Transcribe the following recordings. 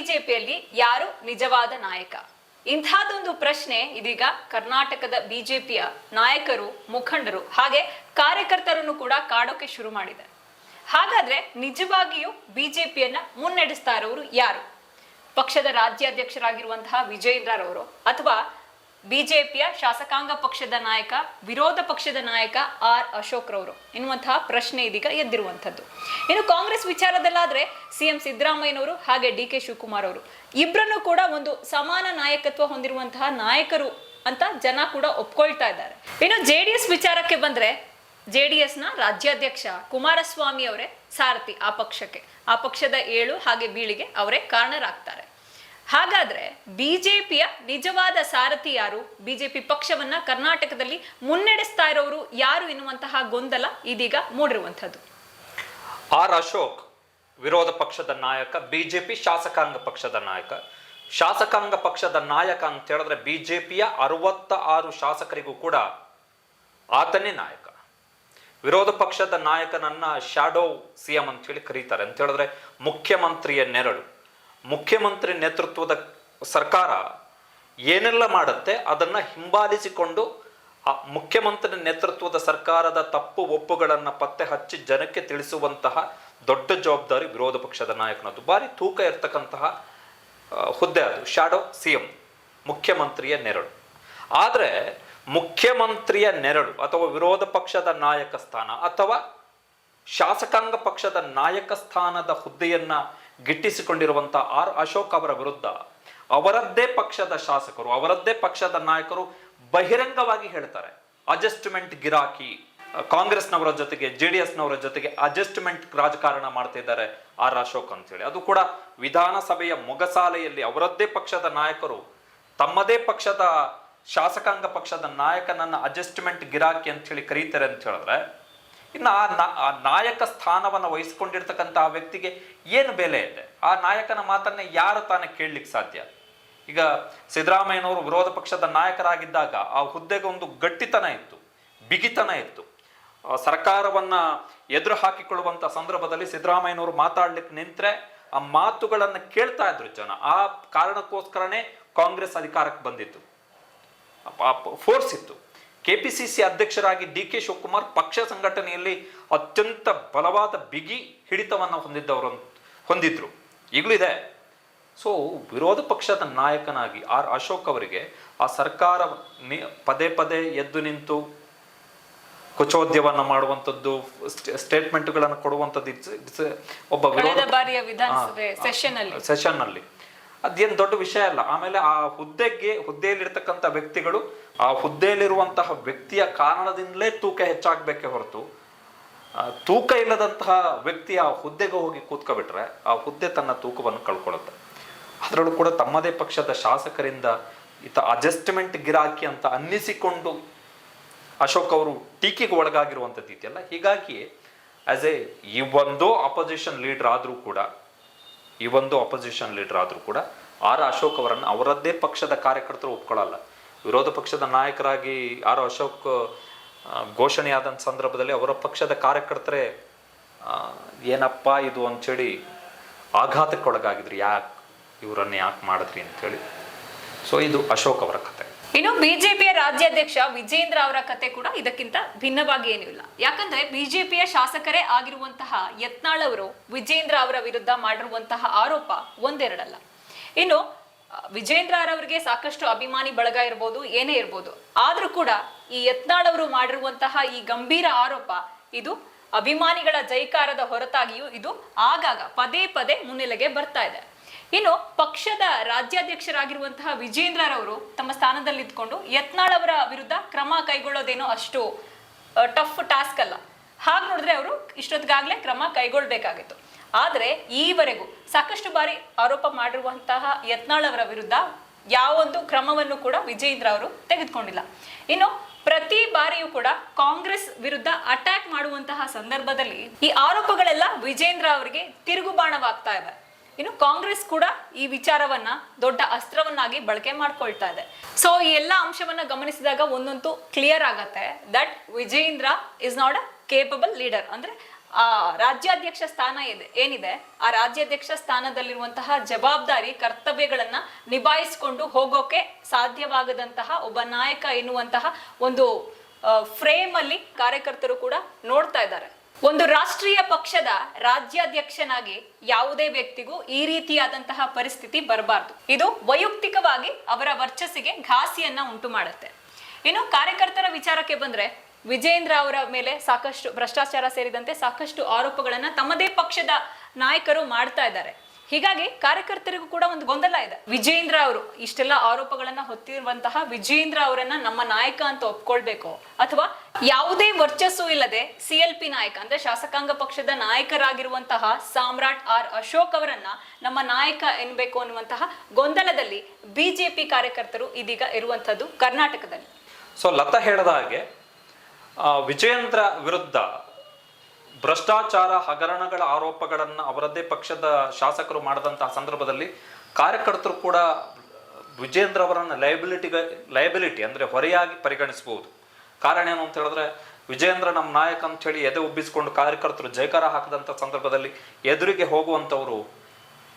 ಬಿಜೆಪಿಯಲ್ಲಿ ಯಾರು ನಿಜವಾದ ನಾಯಕ? ಇಂಥದ್ದೊಂದು ಪ್ರಶ್ನೆ ಇದೀಗ ಕರ್ನಾಟಕದ ಬಿಜೆಪಿಯ ನಾಯಕರು, ಮುಖಂಡರು, ಹಾಗೆ ಕಾರ್ಯಕರ್ತರನ್ನು ಕೂಡ ಕಾಡೋಕೆ ಶುರು ಮಾಡಿದೆ. ಹಾಗಾದ್ರೆ ನಿಜವಾಗಿಯೂ ಬಿಜೆಪಿಯನ್ನ ಮುನ್ನಡೆಸ್ತಾ ಇರೋರು ಯಾರು? ಪಕ್ಷದ ರಾಜ್ಯಾಧ್ಯಕ್ಷರಾಗಿರುವಂತಹ ವಿಜಯೇಂದ್ರರವರು ಅಥವಾ ಬಿಜೆಪಿಯ ಶಾಸಕಾಂಗ ಪಕ್ಷದ ನಾಯಕ, ವಿರೋಧ ಪಕ್ಷದ ನಾಯಕ ಆರ್ ಅಶೋಕ್ ರವರು ಎನ್ನುವಂತಹ ಪ್ರಶ್ನೆ ಇದೀಗ ಎದ್ದಿರುವಂಥದ್ದು. ಇನ್ನು ಕಾಂಗ್ರೆಸ್ ವಿಚಾರದಲ್ಲಾದ್ರೆ ಸಿಎಂ ಸಿದ್ದರಾಮಯ್ಯನವರು ಹಾಗೆ ಡಿ ಕೆ ಶಿವಕುಮಾರ್ ಅವರು ಇಬ್ಬರನ್ನು ಕೂಡ ಒಂದು ಸಮಾನ ನಾಯಕತ್ವ ಹೊಂದಿರುವಂತಹ ನಾಯಕರು ಅಂತ ಜನ ಕೂಡ ಒಪ್ಕೊಳ್ತಾ ಇದ್ದಾರೆ. ಇನ್ನು ಜೆ ವಿಚಾರಕ್ಕೆ ಬಂದ್ರೆ ಜೆ ಡಿ ಎಸ್ನ ರಾಜ್ಯಾಧ್ಯಕ್ಷ ಕುಮಾರಸ್ವಾಮಿ ಅವರೇ ಸಾರಥಿ ಆ ಪಕ್ಷಕ್ಕೆ. ಆ ಪಕ್ಷದ ಏಳು ಹಾಗೆ ಬೀಳಿಗೆ ಅವರೇ ಕಾರಣರಾಗ್ತಾರೆ. ಹಾಗಾದ್ರೆ ಬಿಜೆಪಿಯ ನಿಜವಾದ ಸಾರಥಿ ಯಾರು? ಬಿಜೆಪಿ ಪಕ್ಷವನ್ನ ಕರ್ನಾಟಕದಲ್ಲಿ ಮುನ್ನಡೆಸ್ತಾ ಇರೋರು ಯಾರು ಎನ್ನುವಂತಹ ಗೊಂದಲ ಇದೀಗ ಮೂಡಿರುವಂಥದ್ದು. ಆರ್ ಅಶೋಕ್ ವಿರೋಧ ಪಕ್ಷದ ನಾಯಕ, ಬಿಜೆಪಿ ಶಾಸಕಾಂಗ ಪಕ್ಷದ ನಾಯಕ. ಶಾಸಕಾಂಗ ಪಕ್ಷದ ನಾಯಕ ಅಂತ ಹೇಳಿದ್ರೆ ಬಿಜೆಪಿಯ ಅರವತ್ತ ಆರು ಶಾಸಕರಿಗೂ ಕೂಡ ಆತನೇ ನಾಯಕ. ವಿರೋಧ ಪಕ್ಷದ ನಾಯಕನನ್ನ ಶಾಡೋ ಸಿ ಎಂ ಅಂತ ಹೇಳಿ ಕರೀತಾರೆ. ಅಂತ ಹೇಳಿದ್ರೆ ಮುಖ್ಯಮಂತ್ರಿಯ ನೆರಳು. ಮುಖ್ಯಮಂತ್ರಿ ನೇತೃತ್ವದ ಸರ್ಕಾರ ಏನೆಲ್ಲ ಮಾಡುತ್ತೆ ಅದನ್ನ ಹಿಂಬಾಲಿಸಿಕೊಂಡು ಆ ಮುಖ್ಯಮಂತ್ರಿ ನೇತೃತ್ವದ ಸರ್ಕಾರದ ತಪ್ಪು ಒಪ್ಪುಗಳನ್ನು ಪತ್ತೆ ಹಚ್ಚಿ ಜನಕ್ಕೆ ತಿಳಿಸುವಂತಹ ದೊಡ್ಡ ಜವಾಬ್ದಾರಿ ವಿರೋಧ ಪಕ್ಷದ ನಾಯಕನದ್ದು. ಭಾರಿ ತೂಕ ಇರ್ತಕ್ಕಂತಹ ಹುದ್ದೆ ಅದು. ಶಾಡೋ ಸಿ ಎಂ ಮುಖ್ಯಮಂತ್ರಿಯ ನೆರಳು. ಆದರೆ ಮುಖ್ಯಮಂತ್ರಿಯ ನೆರಳು ಅಥವಾ ವಿರೋಧ ಪಕ್ಷದ ನಾಯಕ ಸ್ಥಾನ ಅಥವಾ ಶಾಸಕಾಂಗ ಪಕ್ಷದ ನಾಯಕ ಸ್ಥಾನದ ಹುದ್ದೆಯನ್ನ ಗಿಟ್ಟಿಸಿಕೊಂಡಿರುವಂಥ ಆರ್ ಅಶೋಕ್ ಅವರ ವಿರುದ್ಧ ಅವರದ್ದೇ ಪಕ್ಷದ ಶಾಸಕರು, ಅವರದ್ದೇ ಪಕ್ಷದ ನಾಯಕರು ಬಹಿರಂಗವಾಗಿ ಹೇಳ್ತಾರೆ, ಅಡ್ಜಸ್ಟ್ಮೆಂಟ್ ಗಿರಾಕಿ, ಕಾಂಗ್ರೆಸ್ನವರ ಜೊತೆಗೆ, ಜೆ ಡಿ ಎಸ್ನವರ ಜೊತೆಗೆ ಅಡ್ಜಸ್ಟ್ಮೆಂಟ್ ರಾಜಕಾರಣ ಮಾಡ್ತಾ ಇದ್ದಾರೆ ಆರ್ ಅಶೋಕ್ ಅಂತ ಹೇಳಿ ಅದು ಕೂಡ ವಿಧಾನಸಭೆಯ ಮೊಗಸಾಲೆಯಲ್ಲಿ ಅವರದ್ದೇ ಪಕ್ಷದ ನಾಯಕರು, ತಮ್ಮದೇ ಪಕ್ಷದ ಶಾಸಕಾಂಗ ಪಕ್ಷದ ನಾಯಕನನ್ನ ಅಡ್ಜಸ್ಟ್ಮೆಂಟ್ ಗಿರಾಕಿ ಅಂತ ಹೇಳಿ ಕರೀತಾರೆ ಅಂತ ಹೇಳಿದ್ರೆ ಇನ್ನು ಆ ನಾಯಕ ಸ್ಥಾನವನ್ನು ವಹಿಸಿಕೊಂಡಿರ್ತಕ್ಕಂಥ ಆ ವ್ಯಕ್ತಿಗೆ ಏನು ಬೆಲೆ ಇದೆ? ಆ ನಾಯಕನ ಮಾತನ್ನ ಯಾರು ತಾನೇ ಕೇಳಲಿಕ್ಕೆ ಸಾಧ್ಯ? ಈಗ ಸಿದ್ದರಾಮಯ್ಯನವರು ವಿರೋಧ ಪಕ್ಷದ ನಾಯಕರಾಗಿದ್ದಾಗ ಆ ಹುದ್ದೆಗೆ ಒಂದು ಗಟ್ಟಿತನ ಇತ್ತು, ಬಿಗಿತನ ಇತ್ತು. ಸರ್ಕಾರವನ್ನ ಎದುರು ಹಾಕಿಕೊಳ್ಳುವಂಥ ಸಂದರ್ಭದಲ್ಲಿ ಸಿದ್ದರಾಮಯ್ಯನವರು ಮಾತಾಡ್ಲಿಕ್ಕೆ ನಿಂತರೆ ಆ ಮಾತುಗಳನ್ನು ಕೇಳ್ತಾ ಇದ್ರು ಜನ. ಆ ಕಾರಣಕ್ಕೋಸ್ಕರನೇ ಕಾಂಗ್ರೆಸ್ ಅಧಿಕಾರಕ್ಕೆ ಬಂದಿತ್ತು. ಫೋರ್ಸ್ ಇತ್ತು. ಕೆಪಿಸಿಸಿ ಅಧ್ಯಕ್ಷರಾಗಿ ಡಿ ಕೆ ಶಿವಕುಮಾರ್ ಪಕ್ಷ ಸಂಘಟನೆಯಲ್ಲಿ ಅತ್ಯಂತ ಬಲವಾದ ಬಿಗಿ ಹಿಡಿತವನ್ನು ಹೊಂದಿದ್ದವರು ಹೊಂದಿದ್ರು. ಈಗಲೂ ಇದೆ. ಸೊ ವಿರೋಧ ಪಕ್ಷದ ನಾಯಕನಾಗಿ ಆರ್ ಅಶೋಕ್ ಅವರಿಗೆ ಆ ಸರ್ಕಾರ ಪದೇ ಪದೇ ಎದ್ದು ನಿಂತು ಕುಚೋದ್ಯವನ್ನು ಮಾಡುವಂಥದ್ದು ಸ್ಟೇಟ್ಮೆಂಟ್ಗಳನ್ನು ಕೊಡುವಂಥದ್ದು ಒಬ್ಬ ವಿರೋಧ ಬಾರಿಯ ವಿಧಾನಸಭೆ ಸೆಷನ್ ಅಲ್ಲಿ. ಅದೇನು ದೊಡ್ಡ ವಿಷಯ ಅಲ್ಲ. ಆಮೇಲೆ ಆ ಹುದ್ದೆಗೆ, ಹುದ್ದೆಯಲ್ಲಿರ್ತಕ್ಕಂಥ ವ್ಯಕ್ತಿಗಳು, ಆ ಹುದ್ದೆಯಲ್ಲಿರುವಂತಹ ವ್ಯಕ್ತಿಯ ಕಾರಣದಿಂದಲೇ ತೂಕ ಹೆಚ್ಚಾಗಬೇಕೇ ಹೊರತು ತೂಕ ಇಲ್ಲದಂತಹ ವ್ಯಕ್ತಿ ಆ ಹುದ್ದೆಗೆ ಹೋಗಿ ಕೂತ್ಕೊಬಿಟ್ರೆ ಆ ಹುದ್ದೆ ತನ್ನ ತೂಕವನ್ನು ಕಳ್ಕೊಳ್ಳುತ್ತೆ. ಅದರಲ್ಲೂ ಕೂಡ ತಮ್ಮದೇ ಪಕ್ಷದ ಶಾಸಕರಿಂದ ಈತ ಅಡ್ಜಸ್ಟ್ಮೆಂಟ್ ಗಿರಾಕಿ ಅಂತ ಅನ್ನಿಸಿಕೊಂಡು ಅಶೋಕ್ ಅವರು ಟೀಕೆಗೆ ಒಳಗಾಗಿರುವಂಥದ್ದು ಇದೆಯಲ್ಲ ಹೀಗಾಗಿ ಆಸ್ ಎ ಈ ಒಂದು ಅಪೋಸಿಷನ್ ಲೀಡರ್ ಆದರೂ ಕೂಡ ಈ ಒಂದು ಅಪೋಸಿಷನ್ ಲೀಡರ್ ಆದರೂ ಕೂಡ ಆರ್ ಅಶೋಕ್ ಅವರನ್ನು ಅವರದ್ದೇ ಪಕ್ಷದ ಕಾರ್ಯಕರ್ತರು ಒಪ್ಕೊಳ್ಳಲ್ಲ. ವಿರೋಧ ಪಕ್ಷದ ನಾಯಕರಾಗಿ ಆರ್ ಅಶೋಕ್ ಘೋಷಣೆಯಾದಂಥ ಸಂದರ್ಭದಲ್ಲಿ ಅವರ ಪಕ್ಷದ ಕಾರ್ಯಕರ್ತರೇ ಏನಪ್ಪ ಇದು ಅಂಥೇಳಿ ಆಘಾತಕ್ಕೊಳಗಾಗಿದ್ರು, ಯಾಕೆ ಇವರನ್ನು ಯಾಕೆ ಮಾಡಿದ್ರಿ ಅಂತೇಳಿ ಸೊ ಇದು ಅಶೋಕ್ ಅವರ ಕತೆ. ಇನ್ನು ಬಿಜೆಪಿಯ ರಾಜ್ಯಾಧ್ಯಕ್ಷ ವಿಜೇಂದ್ರ ಅವರ ಕತೆ ಕೂಡ ಇದಕ್ಕಿಂತ ಭಿನ್ನವಾಗಿ ಏನೂ ಇಲ್ಲ. ಯಾಕಂದ್ರೆ ಬಿಜೆಪಿಯ ಶಾಸಕರೇ ಆಗಿರುವಂತಹ ಯತ್ನಾಳ್ ಅವರು ವಿಜೇಂದ್ರ ಅವರ ವಿರುದ್ಧ ಮಾಡಿರುವಂತಹ ಆರೋಪ ಒಂದೆರಡಲ್ಲ. ಇನ್ನು ವಿಜೇಂದ್ರ ಅವರಿಗೆ ಸಾಕಷ್ಟು ಅಭಿಮಾನಿ ಬಳಗ ಇರ್ಬೋದು, ಏನೇ ಇರ್ಬೋದು, ಆದ್ರೂ ಕೂಡ ಈ ಯತ್ನಾಳ್ ಅವರು ಮಾಡಿರುವಂತಹ ಈ ಗಂಭೀರ ಆರೋಪ ಇದು ಅಭಿಮಾನಿಗಳ ಜೈಕಾರದ ಹೊರತಾಗಿಯೂ ಇದು ಆಗಾಗ ಪದೇ ಪದೇ ಮುನ್ನೆಲೆಗೆ ಬರ್ತಾ ಇದೆ. ಇನ್ನು ಪಕ್ಷದ ರಾಜ್ಯಾಧ್ಯಕ್ಷರಾಗಿರುವಂತಹ ವಿಜೇಂದ್ರರವರು ತಮ್ಮ ಸ್ಥಾನದಲ್ಲಿ ಇದ್ಕೊಂಡು ಯತ್ನಾಳ್ ಅವರ ವಿರುದ್ಧ ಕ್ರಮ ಕೈಗೊಳ್ಳೋದೇನೋ ಅಷ್ಟು ಟಫ್ ಟಾಸ್ಕ್ ಅಲ್ಲ. ಹಾಗೆ ನೋಡಿದ್ರೆ ಅವರು ಇಷ್ಟೊತ್ತಿಗಾಗಲೇ ಕ್ರಮ ಕೈಗೊಳ್ಬೇಕಾಗಿತ್ತು. ಆದರೆ ಈವರೆಗೂ ಸಾಕಷ್ಟು ಬಾರಿ ಆರೋಪ ಮಾಡಿರುವಂತಹ ಯತ್ನಾಳ್ ಅವರ ವಿರುದ್ಧ ಯಾವೊಂದು ಕ್ರಮವನ್ನು ಕೂಡ ವಿಜೇಂದ್ರ ಅವರು ತೆಗೆದುಕೊಂಡಿಲ್ಲ. ಇನ್ನು ಪ್ರತಿ ಬಾರಿಯೂ ಕೂಡ ಕಾಂಗ್ರೆಸ್ ವಿರುದ್ಧ ಅಟ್ಯಾಕ್ ಮಾಡುವಂತಹ ಸಂದರ್ಭದಲ್ಲಿ ಈ ಆರೋಪಗಳೆಲ್ಲ ವಿಜೇಂದ್ರ ಅವರಿಗೆ ತಿರುಗುಬಾಣವಾಗ್ತಾ ಇದೆ ಇನ್ನು ಕಾಂಗ್ರೆಸ್ ಕೂಡ ಈ ವಿಚಾರವನ್ನ ದೊಡ್ಡ ಅಸ್ತ್ರವನ್ನಾಗಿ ಬಳಕೆ ಮಾಡ್ಕೊಳ್ತಾ ಇದೆ. ಸೊ ಈ ಎಲ್ಲ ಅಂಶವನ್ನ ಗಮನಿಸಿದಾಗ ಒಂದಂತೂ ಕ್ಲಿಯರ್ ಆಗತ್ತೆ that Vijendra is not a capable leader ಅಂದ್ರೆ, ಆ ರಾಜ್ಯಾಧ್ಯಕ್ಷ ಸ್ಥಾನ ಇದೆ, ಏನಿದೆ? ಆ ರಾಜ್ಯಾಧ್ಯಕ್ಷ ಸ್ಥಾನದಲ್ಲಿರುವಂತಹ ಜವಾಬ್ದಾರಿ, ಕರ್ತವ್ಯಗಳನ್ನ ನಿಭಾಯಿಸಿಕೊಂಡು ಹೋಗೋಕೆ ಸಾಧ್ಯವಾಗದಂತಹ ಒಬ್ಬ ನಾಯಕ ಎನ್ನುವಂತಹ ಒಂದು ಫ್ರೇಮ್ ಅಲ್ಲಿ ಕಾರ್ಯಕರ್ತರು ಕೂಡ ನೋಡ್ತಾ ಇದ್ದಾರೆ. ಒಂದು ರಾಷ್ಟ್ರೀಯ ಪಕ್ಷದ ರಾಜ್ಯಾಧ್ಯಕ್ಷನಾಗಿ ಯಾವುದೇ ವ್ಯಕ್ತಿಗೂ ಈ ರೀತಿಯಾದಂತಹ ಪರಿಸ್ಥಿತಿ ಬರಬಾರ್ದು. ಇದು ವೈಯಕ್ತಿಕವಾಗಿ ಅವರ ವರ್ಚಸ್ಸಿಗೆ ಘಾಸಿಯನ್ನ ಉಂಟು ಮಾಡುತ್ತೆ. ಇನ್ನು ಕಾರ್ಯಕರ್ತರ ವಿಚಾರಕ್ಕೆ ಬಂದ್ರೆ ವಿಜೇಂದ್ರ ಅವರ ಮೇಲೆ ಸಾಕಷ್ಟು ಭ್ರಷ್ಟಾಚಾರ ಸೇರಿದಂತೆ ಸಾಕಷ್ಟು ಆರೋಪಗಳನ್ನ ತಮ್ಮದೇ ಪಕ್ಷದ ನಾಯಕರು ಮಾಡ್ತಾ ಇದ್ದಾರೆ. ಹೀಗಾಗಿ ಕಾರ್ಯಕರ್ತರಿಗೂ ಕೂಡ ಒಂದು ಗೊಂದಲ ಇದೆ. ವಿಜೇಂದ್ರ ಅವರು ಇಷ್ಟೆಲ್ಲ ಆರೋಪಗಳನ್ನ ಹೊತ್ತಿರುವಂತಹ ವಿಜೇಂದ್ರ ಅವರನ್ನ ನಮ್ಮ ನಾಯಕ ಅಂತ ಒಪ್ಕೊಳ್ಬೇಕು? ಅಥವಾ ಯಾವುದೇ ವರ್ಚಸ್ಸು ಇಲ್ಲದೆ ಸಿ ಎಲ್ ಪಿ ನಾಯಕ, ಅಂದ್ರೆ ಶಾಸಕಾಂಗ ಪಕ್ಷದ ನಾಯಕರಾಗಿರುವಂತಹ ಸಾಮ್ರಾಟ್ ಆರ್ ಅಶೋಕ್ ಅವರನ್ನ ನಮ್ಮ ನಾಯಕ ಎನ್ಬೇಕು ಅನ್ನುವಂತಹ ಗೊಂದಲದಲ್ಲಿ ಬಿಜೆಪಿ ಕಾರ್ಯಕರ್ತರು ಇದೀಗ ಇರುವಂತದ್ದು ಕರ್ನಾಟಕದಲ್ಲಿ. ಸೊ ಲತಾ ಹೇಳದ ಹಾಗೆ ವಿಜಯೇಂದ್ರ ವಿರುದ್ಧ ಭ್ರಷ್ಟಾಚಾರ ಹಗರಣಗಳ ಆರೋಪಗಳನ್ನು ಅವರದ್ದೇ ಪಕ್ಷದ ಶಾಸಕರು ಮಾಡಿದಂತಹ ಸಂದರ್ಭದಲ್ಲಿ ಕಾರ್ಯಕರ್ತರು ಕೂಡ ವಿಜೇಂದ್ರ ಅವರನ್ನು ಲಯಬಿಲಿಟಿಗೆ ಲಯಬಿಲಿಟಿ ಅಂದರೆ ಹೊರೆಯಾಗಿ ಪರಿಗಣಿಸಬಹುದು. ಕಾರಣ ಏನು ಅಂತ ಹೇಳಿದ್ರೆ, ವಿಜೇಂದ್ರ ನಮ್ಮ ನಾಯಕ ಅಂತ ಹೇಳಿ ಎದೆ ಉಬ್ಬಿಸಿಕೊಂಡು ಕಾರ್ಯಕರ್ತರು ಜೈಕಾರ ಹಾಕಿದಂಥ ಸಂದರ್ಭದಲ್ಲಿ ಎದುರಿಗೆ ಹೋಗುವಂಥವರು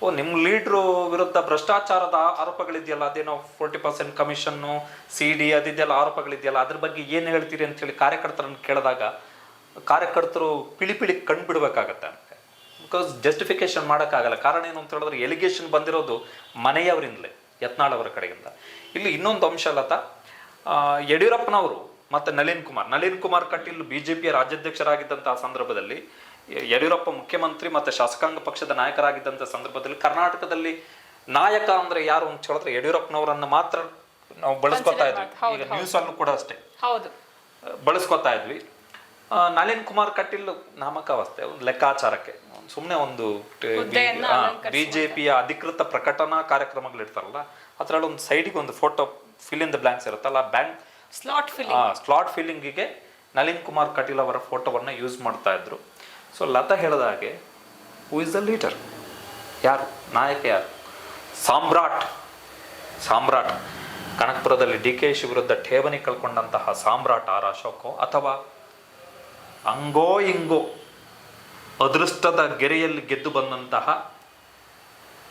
ಓ ನಿಮ್ಮ ಲೀಡ್ರು ವಿರುದ್ಧ ಭ್ರಷ್ಟಾಚಾರದ ಆರೋಪಗಳಿದೆಯಲ್ಲ, ಅದೇನೋ forty percent commission C D ಅದಿದೆಯಲ್ಲ ಆರೋಪಗಳಿದೆಯಲ್ಲ, ಅದ್ರ ಬಗ್ಗೆ ಏನು ಹೇಳ್ತೀರಿ ಅಂತೇಳಿ ಕಾರ್ಯಕರ್ತರನ್ನು ಕೇಳಿದಾಗ ಕಾರ್ಯಕರ್ತರು ಪಿಳಿ ಪಿಳಿ ಕಂಡುಬಿಡ್ಬೇಕಾಗತ್ತೆ ಬಿಕಾಸ್ ಜಸ್ಟಿಫಿಕೇಶನ್ ಮಾಡೋಕ್ಕಾಗಲ್ಲ. ಕಾರಣ ಏನು ಅಂತ ಹೇಳಿದ್ರೆ ಎಲಿಗೇಷನ್ ಬಂದಿರೋದು ಮನೆಯವರಿಂದಲೇ ಯತ್ನಾಳ್ ಅವರ ಕಡೆಯಿಂದ. ಇಲ್ಲಿ ಇನ್ನೊಂದು ಅಂಶ ಲತಾ ಆ, ಯಡಿಯೂರಪ್ಪನವರು ಮತ್ತು ನಳಿನ್ ಕುಮಾರ್. ನಳಿನ್ ಕುಮಾರ್ ಕಟೀಲ್ ಬಿ ಜೆ ಪಿಯ ರಾಜ್ಯಾಧ್ಯಕ್ಷರಾಗಿದ್ದಂತಹ ಸಂದರ್ಭದಲ್ಲಿ ಯಡಿಯೂರಪ್ಪ ಮುಖ್ಯಮಂತ್ರಿ ಮತ್ತು ಶಾಸಕಾಂಗ ಪಕ್ಷದ ನಾಯಕರಾಗಿದ್ದಂಥ ಸಂದರ್ಭದಲ್ಲಿ ಕರ್ನಾಟಕದಲ್ಲಿ ನಾಯಕ ಅಂದ್ರೆ ಯಾರು ಅಂತ ಹೇಳಿದ್ರೆ ಯಡಿಯೂರಪ್ಪನವರನ್ನು ಮಾತ್ರ ನಾವು ಬಳಸ್ಕೊತಾ ಇದ್ವಿ. ಈಗ ನ್ಯೂಸ್ ಅಲ್ಲೂ ಕೂಡ ಅಷ್ಟೇ. ಹೌದು. ಬಳಸ್ಕೊತಾ ಇದ್ವಿ. ನಳಿನ್ ಕುಮಾರ್ ಕಟೀಲ್ ನಾಮಕಾವಸ್ಥೆ ಒಂದು ಲೆಕ್ಕಾಚಾರಕ್ಕೆ. ಸುಮ್ಮನೆ ಒಂದು ಬಿಜೆಪಿಯ ಅಧಿಕೃತ ಪ್ರಕಟಣಾ ಕಾರ್ಯಕ್ರಮಗಳಿರ್ತಾರಲ್ಲ ಅದರಲ್ಲಿ ಒಂದು ಸೈಡಿಗೆ ಒಂದು photo fill in the blanks ಇರುತ್ತಲ್ಲ ಬ್ಯಾಂಕ್ ಸ್ಲಾಟ್ ಫಿಲ್ ಸ್ಲಾಟ್ ಫಿಲ್ಲಿಂಗಿಗೆ ನಳಿನ್ ಕುಮಾರ್ ಕಟೀಲ್ ಅವರ ಫೋಟೋವನ್ನು ಯೂಸ್ ಮಾಡ್ತಾ ಇದ್ರು. ಸೊ ಲತಾ ಹೇಳಿದ ಹಾಗೆ ಹೂ ಇಸ್ ದ ಲೀಡರ್ ಯಾರು? ನಾಯಕ ಯಾರು? ಸಾಮ್ರಾಟ್. ಸಾಮ್ರಾಟ್. ಕನಕಪುರದಲ್ಲಿ ಡಿ ಕೆ ಶಿ ವಿರುದ್ಧ ಠೇವಣಿ ಕಳ್ಕೊಂಡಂತಹ ಸಾಮ್ರಾಟ್ ಆರ್ ಅಶೋಕೋ ಅಥವಾ ಅಂಗೋ ಇಂಗೋ ಅದೃಷ್ಟದ ಗೆರೆಯಲ್ಲಿ ಗೆದ್ದು ಬಂದಂತಹ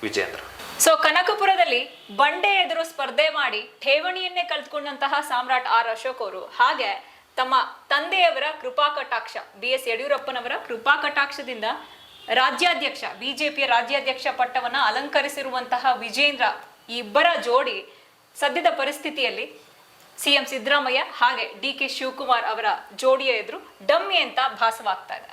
ವಿಜೇಂದ್ರ. ಸೊ ಕನಕಪುರದಲ್ಲಿ ಬಂಡೆ ಎದುರು ಸ್ಪರ್ಧೆ ಮಾಡಿ ಠೇವಣಿಯನ್ನೇ ಕಳೆದುಕೊಂಡಂತಹ ಸಾಮ್ರಾಟ್ ಆರ್ ಅಶೋಕ್ ಅವರು. ಹಾಗೆ ತಮ್ಮ ತಂದೆಯವರ ಕೃಪಾ ಕಟಾಕ್ಷ, ಬಿ ಎಸ್ ಯಡಿಯೂರಪ್ಪನವರ ಕೃಪಾ ಕಟಾಕ್ಷದಿಂದ ರಾಜ್ಯಾಧ್ಯಕ್ಷ, ಬಿಜೆಪಿಯ ರಾಜ್ಯಾಧ್ಯಕ್ಷ ಪಟ್ಟವನ್ನ ಅಲಂಕರಿಸಿರುವಂತಹ ವಿಜೇಂದ್ರ ಈ ಇಬ್ಬರ ಜೋಡಿ ಸದ್ಯದ ಪರಿಸ್ಥಿತಿಯಲ್ಲಿ ಸಿಎಂ ಸಿದ್ದರಾಮಯ್ಯ ಹಾಗೆ ಡಿ ಕೆ ಶಿವಕುಮಾರ್ ಅವರ ಜೋಡಿಯ ಎದುರು ಡಮ್ಮಿ ಅಂತ ಭಾಸವಾಗ್ತಾ ಇದೆ.